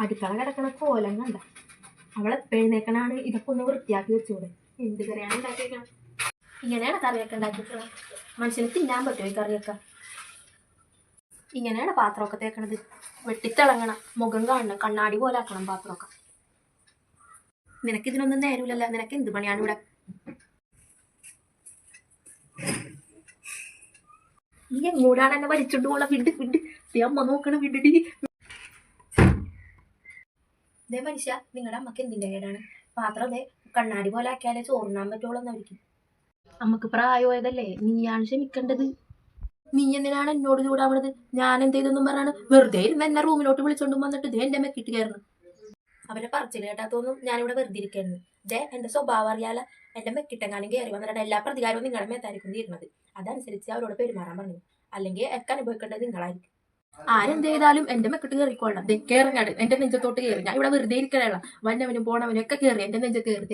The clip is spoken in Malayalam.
അടുക്കള കിടക്കണ കോലം കണ്ട അവളെ എഴുന്നേക്കണാണ് ഇതൊക്കെ ഒന്ന് വൃത്തിയാക്കി വെച്ചൂടെ. എന്ത് കറിയാണ് ഉണ്ടാക്കിയേക്കണം? ഇങ്ങനെയാണ് കറിയൊക്കെ ഉണ്ടാക്കിയിട്ടുള്ളത് മനുഷ്യന് തിന്നാൻ പറ്റുമോ ഈ കറിയൊക്കെ? ഇങ്ങനെയാണ് പാത്രമൊക്കെ തേക്കണത്. വെട്ടിത്തിളങ്ങണം. മുഖം കാണണം. കണ്ണാടി പോലെ ആക്കണം പാത്രമൊക്കെ. നിനക്ക് ഇതിനൊന്നും നേരമില്ലല്ലോ നിനക്ക് എന്ത് പണിയാണ് ഇവിടെ? നീ എങ്ങോട്ടാണ് എന്നെ വലിച്ചോണ്ട് പോള വിട് വിട്. അമ്മ നോക്കണം വിടടി ദേ മനുഷ്യ നിങ്ങളുടെ അമ്മയ്ക്ക് എന്തിന്റെ കേടാണ്? പാത്രം അതെ കണ്ണാടി പോലെ ആക്കിയാലേ ചോറിനാൻ പറ്റുള്ളൂ എന്നായിരിക്കും അമ്മയ്ക്ക് പ്രായമായതല്ലേ? നീയാണ് ക്ഷമിക്കേണ്ടത്. നീ എന്തിനാണ് എന്നോട് ചൂടാവണത്? ഞാൻ എന്ത് ചെയ്തെന്നും പറഞ്ഞാണ് വെറുതെ ഇരുന്ന് എന്നെ റൂമിലോട്ട് വിളിച്ചോണ്ട് വന്നിട്ട് ഇതേ എന്റെ മെക്കിട്ട് കയറുന്നു. അവരെ പറച്ചിൽ കേട്ടാത്തൊന്നും ഞാനിവിടെ വെറുതെ ഇരിക്കുന്നു ഇതേ എന്റെ സ്വഭാവം അറിയാല എന്റെ മെക്കിട്ടെങ്ങാനും കയറി വന്നിട്ട് എല്ലാ പ്രതികാരവും നിങ്ങളുടെ മേത്തായിരിക്കും തീരുന്നത്. അതനുസരിച്ച് അവരോട് പെരുമാറാൻ പറഞ്ഞു അല്ലെങ്കിൽ എക്കനുഭവിക്കേണ്ടത് നിങ്ങളായിരിക്കും. ആരെന്ത് ചെയ്താലും എന്റെ മെക്കിട്ട് കയറിക്കൊള്ളാം ദേ കയറിങ്ങാട് എന്റെ നെഞ്ചത്തോട്ട് കയറി ഞാൻ ഇവിടെ വെറുതെ ഇരിക്കണല്ല വന്നവനും പോണവനും ഒക്കെ കയറി എന്റെ നെഞ്ചത്ത് കയറി